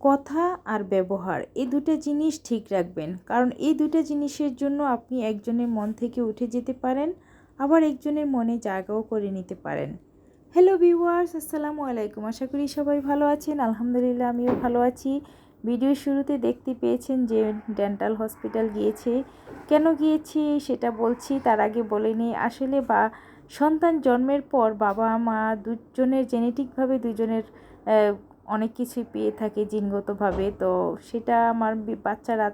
কথা আর ব্যবহার, এই দুটো জিনিস ঠিক রাখবেন। কারণ এই দুটো জিনিসের জন্য আপনি একজনের মন থেকে উঠে যেতে পারেন, আবার একজনের মনে জায়গাও করে নিতে পারেন। হ্যালো ভিউয়ার্স আসসালামু আলাইকুম। আশা করি সবাই ভালো আছেন। আলহামদুলিল্লাহ, আমিও ভালো আছি। ভিডিও শুরুতে দেখতে পেয়েছেন যে ডেন্টাল হসপিটাল গিয়েছে। কেন গিয়েছি সেটা বলছি, তার আগে বলে নিই। আসলে বা, সন্তান জন্মের পর বাবা মা দুজনের, জেনেটিকভাবে দুজনের অনেক কিছুই পেয়ে থাকে জিনগতভাবে। তো সেটা আমার বাচ্চারা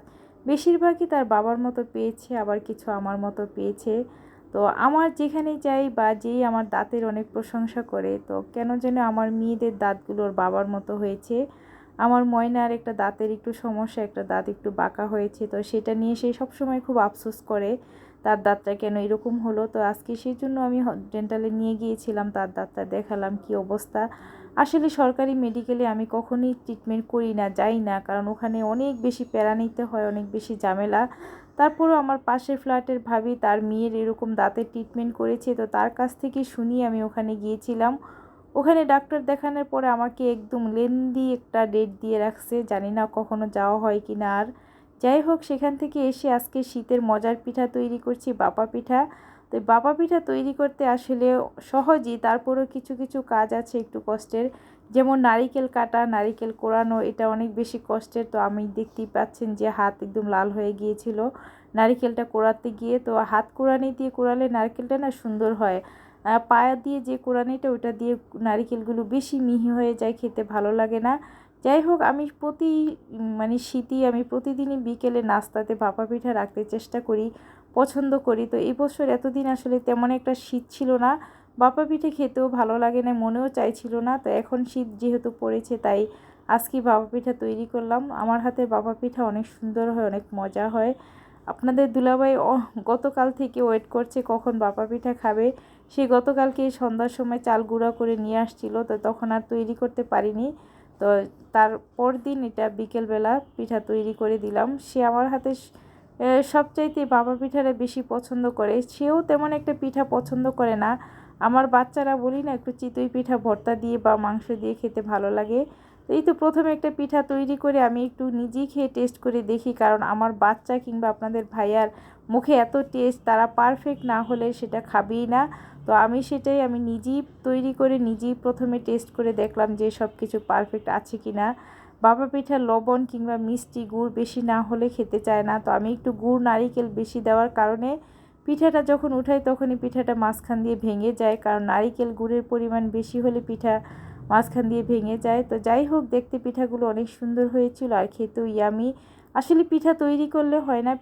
বেশিরভাগই তার বাবার মতো পেয়েছে, আবার কিছু আমার মতো পেয়েছে। তো আমার যেখানে যাই বা যেই আমার দাঁতের অনেক প্রশংসা করে, তো কেন যেন আমার মেয়েদের দাঁতগুলোর বাবার মতো হয়েছে। আমার ময়নার একটা দাঁতের একটু সমস্যা, একটা দাঁত একটু বাঁকা হয়েছে, তো সেটা নিয়ে সে সবসময় খুব আফসোস করে। তার দাঁতটা কেন এরকম হলো? তো আজকে সেই জন্য আমি ডেন্টালে নিয়ে গিয়েছিলাম, তার দাঁতটা দেখালাম কি অবস্থা। আসলে সরকারি মেডিকেলে আমি কখনোই ট্রিটমেন্ট করি না, যাই না, কারণ ওখানে অনেক বেশি প্যারা নিতে হয়, অনেক বেশি ঝামেলা। তারপরও আমার পাশের ফ্ল্যাটের ভাবি তার মেয়ের এরকম দাঁতের ট্রিটমেন্ট করেছে, তো তার কাছ থেকে শুনি আমি ওখানে গিয়েছিলাম। ওখানে ডাক্তার দেখানোর পরে আমাকে একদম লেন্দি একটা ডেট দিয়ে রাখছে, জানি না কখনো যাওয়া হয় কি না আর। যাই হোক, সেখান থেকে এসে আজকে শীতের মজার পিঠা তৈরি করছি, বাপা পিঠা। তো বাপা পিঠা তৈরি করতে আসলে সহজই তারপরেও কিছু কিছু কাজ আছে একটু কষ্টের। যেমন নারিকেল কাটা, নারিকেল কোরানো, এটা অনেক বেশি কষ্টের। তো আমি দেখতেই পাচ্ছেন যে হাত একদম লাল হয়ে গিয়েছিল নারিকেলটা কোড়াতে গিয়ে। তো হাত কোড়ানি দিয়ে কোড়ালে নারকেলটা না সুন্দর হয়। পায়া দিয়ে যে কোরআনিটা ওটা দিয়ে নারিকেলগুলো বেশি মিহি হয়ে যায়, খেতে ভালো লাগে না। যাই হোক, আমি প্রতি মানে শীতই আমি প্রতিদিনই বিকেলে নাস্তাতে ভাপা পিঠা রাখতে চেষ্টা করি, পছন্দ করি। তো এই বছর এতদিন আসলে তেমন একটা শীত ছিল না। বাপা পিঠে খেতেও ভালো লাগে না মনেও চাইছিল না। তো এখন শীত যেহেতু পড়েছে, তাই আজকে বাবা পিঠা তৈরি করলাম। আমার হাতে বাবা পিঠা অনেক সুন্দর হয়, অনেক মজা হয়। আপনাদের দুলাভাই গতকাল থেকে ওয়েট করছে কখন বাপা পিঠা খাবে। সে গতকালকে সন্ধ্যার সময় চাল গুঁড়া করে নিয়ে আসছিল, তো তখন আর তৈরি করতে পারিনি। তো তারপর দিন এটা বিকেলবেলা পিঠা তৈরি করে দিলাম। সে আমার হাতে সবচাইতে বাবা পিঠাটা বেশি পছন্দ করে। সেও তেমন একটা পিঠা পছন্দ করে না। আমার বাচ্চারা বলি না, একটু চিতই পিঠা ভর্তা দিয়ে বা মাংস দিয়ে খেতে ভালো লাগে। তো এই তো প্রথমে একটা পিঠা তৈরি করে আমি একটু নিজেই খেয়ে টেস্ট করে দেখি, কারণ আমার বাচ্চা কিংবা আপনাদের ভাইয়ার মুখে এত টেস্ট তারা পারফেক্ট না হলে সেটা খাবেই না। তো আমি সেটাই আমি নিজেই তৈরি করে নিজেই প্রথমে টেস্ট করে দেখলাম যে সব কিছু পারফেক্ট আছে কি না বাবা পিঠার লবণ কিংবা মিষ্টি গুড় বেশি না হলে খেতে চায় না। তো আমি একটু গুড় নারিকেল বেশি দেওয়ার কারণে পিঠাটা যখন উঠাই তখনই পিঠাটা মাঝখান দিয়ে ভেঙে যায়, কারণ নারিকেল গুড়ের পরিমাণ বেশি হলে পিঠা মাঝখান দিয়ে ভেঙে যায়। তো যাই হোক, দেখতে পিঠাগুলো অনেক সুন্দর হয়েছিল আর খেতেও ইয়ামি আসলে পিঠা তৈরি করলে হয় না।